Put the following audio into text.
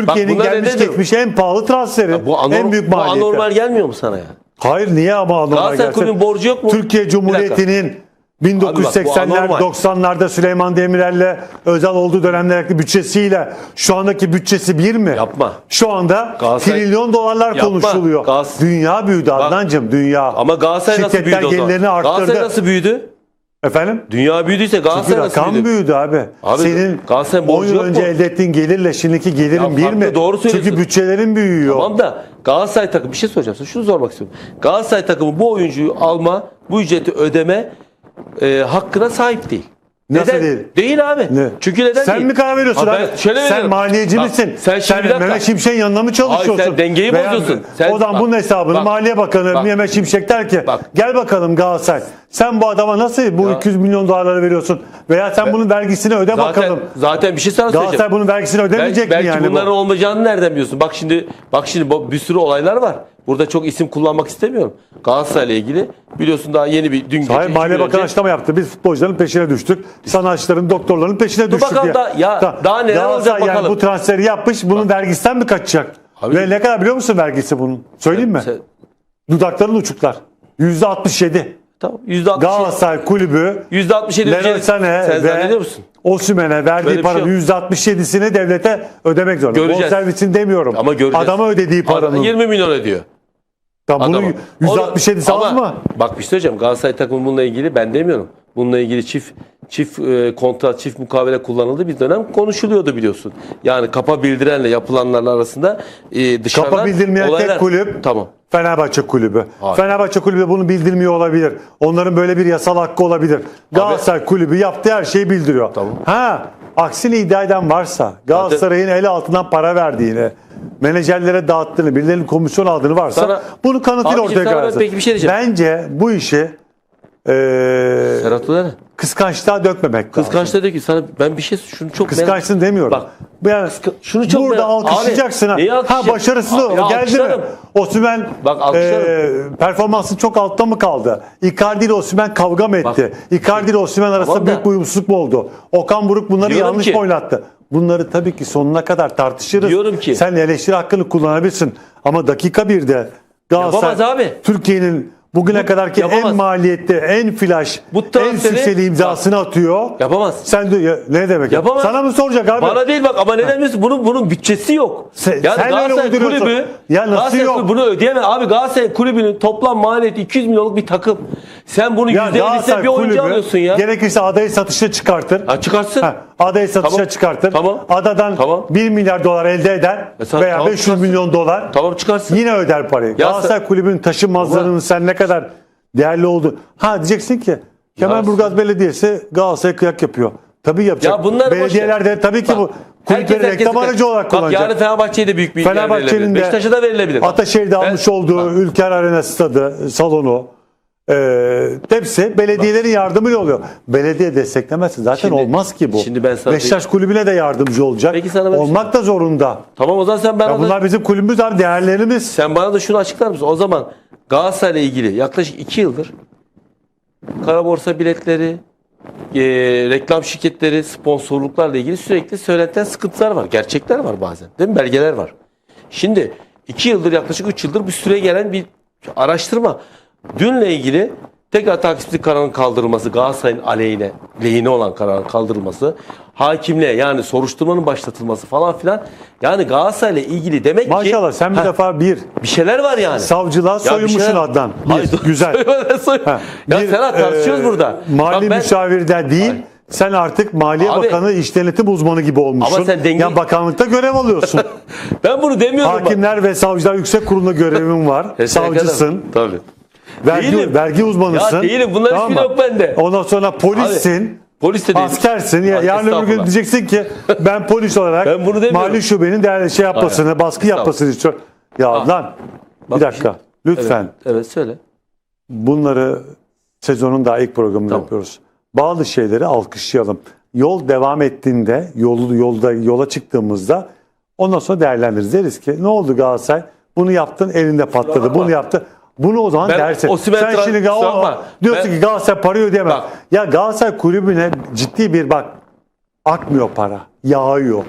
Türkiye'nin gelmiş ne diyor? geçmiş en pahalı transferi. Bu, anor- en büyük bu maliyeti. anormal gelmiyor mu sana ya? Hayır niye ama anormal Galatasaray gelsin? Borcu yok mu? Türkiye Cumhuriyeti'nin bu 1980'ler anormal. 90'larda Süleyman Demirel'le özel olduğu dönemlerdeki bütçesiyle şu andaki bütçesi bir mi? Yapma. Şu anda Galatasaray- trilyon dolarlar Yapma. konuşuluyor. Galatasaray- Dünya büyüdü Adnancığım dünya. Ama Galatasaray nasıl Şirketler büyüdü o zaman? gelirlerini arttırdı. Galatasaray nasıl büyüdü? Efendim? Dünya büyüdüyse Çünkü Galatasaray nasıl rakam büyüdü? büyüdü abi. Abi, Senin Galatasaray 10 borcu yıl yok önce mu? elde ettiğin gelirle şimdiki gelirin Ya bir farklı, mi? doğru Çünkü söylüyorsun. bütçelerin büyüyor. Tamam da Galatasaray takımı bir şey soracağım sana. Şunu sormak istiyorum. Galatasaray takımı bu oyuncuyu alma, bu ücreti ödeme e, hakkına sahip değil. Nasıl neden? değil? Değil abi. Ne? Çünkü neden Sen değil? mi karar veriyorsun abi? ben şöyle sen maliyeci Bak, misin? Sen şimdi dakika. Mehmet Şimşek'in yanında mı çalışıyorsun? sen dengeyi Veya- bozuyorsun. Sen- o zaman bak, bunun hesabını bak, Maliye Bakanı bak. Mehmet Şimşek der ki Bak. gel bakalım Galatasaray sen bu adama nasıl bu Ya. 200 milyon dolarları veriyorsun? Veya sen bunun vergisini öde Zaten, bakalım. zaten bir şey sana Galatasaray söyleyeceğim. bunun vergisini ödemeyecek belki, mi belki yani? bunların bu? olmayacağını nereden biliyorsun? Bak şimdi bak şimdi bu- bir sürü olaylar var. Burada çok isim kullanmak istemiyorum. Galatasaray'la ilgili biliyorsun daha yeni bir dün Hayır Maliye Bakanı açıklama yaptı. Biz futbolcuların peşine düştük. Sanatçıların, doktorların peşine düştük bakalım diye. da- ya Ta- daha neler olacak yani bakalım. bu transferi yapmış. Bunun vergisinden mi kaçacak? Abi- Ve ne kadar biliyor musun vergisi bunun? Söyleyeyim mi? Sen- Dudakların uçuklar. %67. Tamam. %67. Galatasaray kulübü %67 Leroy. Sané Sen ve musun? Osimhen'e verdiği şey paranın yok. %67'sini devlete ödemek zorunda. Göreceğiz. Bonservisini demiyorum. Ama göreceğiz. Adama ödediği paranın. 20 milyon ödüyor. Tam bunun Adama. %67'si Onu- az ama? Bak bir şey söyleyeceğim. Galatasaray takımı bununla ilgili ben demiyorum. Bununla ilgili çift çift e, kontrat, çift mukavele kullanıldı bir dönem konuşuluyordu biliyorsun. Yani kapa bildirenle yapılanların arasında e, dışarıdan Kapa bildirmeyen olaylar- tek kulüp Tamam. Fenerbahçe kulübü. Hayır. Fenerbahçe kulübü bunu bildirmiyor olabilir. Onların böyle bir yasal hakkı olabilir. Galatasaray kulübü yaptığı her şeyi bildiriyor. Tamam. Ha, aksini iddia eden varsa Galatasaray'ın el altından para verdiğini, menajerlere dağıttığını, birilerinin komisyon aldığını varsa Sana- bunu kanıtıyla ortaya koyarsın. peki bir şey diyeceğim. Bence bu işi eee Serhat Ulan kıskançlığa dökmemek lazım. kıskançta diyor ki sana ben bir şey şunu çok merak- Kıskançsın demiyorum. Bak, Bu yani şunu çok burada merak- alkışlayacaksın. Abi, neyi ha. ha alkışlayacağım? başarısız Abi, o geldi mi? alkışlarım. Osimhen Bak, alkışlarım. e, performansı çok altta mı kaldı? Icardi ile Osimhen kavga mı etti? Icardi ile Osimhen arasında Tamam da- büyük bir uyumsuzluk mu oldu? Okan Buruk bunları Diyorum yanlış ki- mı oynattı? Bunları tabii ki sonuna kadar tartışırız. Diyorum ki- Sen eleştiri hakkını kullanabilirsin. Ama dakika birde Galatasaray Yapamaz abi. Türkiye'nin bugüne kadarki yapamaz. en maliyetli, en flash, Bu en sükseli imzasını atıyor. Yapamaz. Sen de ya- ne demek? ya? Yapamaz. Sana mı soracak abi? Bana değil bak ama neden biliyorsun? Bunun bunun bütçesi yok. Sen- yani sen öyle Galatasaray uyduruyorsun. kulübü Ya nasıl Galatasaray yok? kulübü bunu ödeyemez. Abi Galatasaray kulübünün toplam maliyeti 200 milyonluk bir takım. Sen bunu Ya %50'sine Galatasaray bir oyuncu alıyorsun ya. Gerekirse adayı satışa çıkartır. Ha çıkarsın. Ha, adayı satışa Tamam. çıkartır. Tamam. Adadan Tamam. 1 milyar dolar elde eder Mesela veya tamam, 500 çıkarsın. milyon dolar Tamam çıkarsın. yine öder parayı. Galatasaray sen- kulübünün taşınmazlarının Ama- sen ne kadar değerli oldu. Ha diyeceksin ki Kemalburgaz Belediyesi Galatasaray kıyak yapıyor. Tabii yapacak. Ya ver. Belediyeler de tabii ki Bak, bu kulüpleri reklam aracı olarak Bak kullanacak. yarın Fenerbahçe'ye de büyük bir yer verilebilir. Beşiktaş'a da verilebilir. Ataşehir'de ben- almış olduğu Bak, Ülker Arena stadı, salonu e, hepsi belediyelerin yardımıyla oluyor. Belediye desteklemezse zaten Şimdi- olmaz ki bu. şimdi ben sana- Beşiktaş kulübüne de yardımcı olacak. Peki sana ben- Olmak da zorunda. Tamam o zaman sen bana Ya da, bunlar bizim kulübümüz abi değerlerimiz. sen bana da şunu açıklar mısın? O zaman Galatasaray'la ilgili yaklaşık 2 yıldır kara borsa biletleri, e, reklam şirketleri, sponsorluklarla ilgili sürekli söylentilen sıkıntılar var. Gerçekler var bazen. Değil mi? Belgeler var. Şimdi 2 yıldır yaklaşık 3 yıldır bir süre gelen bir araştırma. Dünle ilgili tekrar takipsizlik kararının kaldırılması, Galatasaray'ın aleyhine, lehine olan kararın kaldırılması, hakimliğe yani soruşturmanın başlatılması falan filan. Yani Galatasaray'la ilgili demek ki Maşallah sen bir Ha, defa bir bir şeyler var yani. savcılığa soyunmuşsun şeyler- Adnan. Bir, Hayır, güzel. soy- Ha, ya bir, Serhat tartışıyoruz e, burada. Mali Bak ben- müşavirden değil sen artık Maliye Abi- Bakanı iş denetim uzmanı gibi olmuşsun. Ama sen denge- Ya bakanlıkta görev alıyorsun. ben bunu demiyorum. bak. Hakimler ve Savcılar Yüksek Kurulu'nda görevin var. Kesinlikle Savcısın. kadar. Tabii. Vergi, Değilim. vergi uzmanısın. Ya değilim, bunların hiçbiri mı? yok bende. Ondan sonra polissin. Polis de değil. Askersin. Ya, yarın öbür gün diyeceksin ki ben polis olarak Ben bunu demiyorum. mali şubenin değerli şey yapmasını, Aynen. baskı yapmasını istiyorum. Ya Ha. lan Bak bir dakika. Lütfen. Evet, evet söyle. bunları sezonun daha ilk programında Tamam. yapıyoruz. Bazı şeyleri alkışlayalım. Yol devam ettiğinde, yolu yolda yola çıktığımızda ondan sonra değerlendiririz. Deriz ki ne oldu Galatasaray? Bunu yaptın elinde patladı. Bunu yaptı. Bunu o zaman Ben dersin. Osimhen Sen şimdi Gal- bakma. diyorsun Ben- ki Galatasaray parayı ödeyemez. Bak. Ya Galatasaray kulübüne ciddi bir bak akmıyor para. Yağıyor.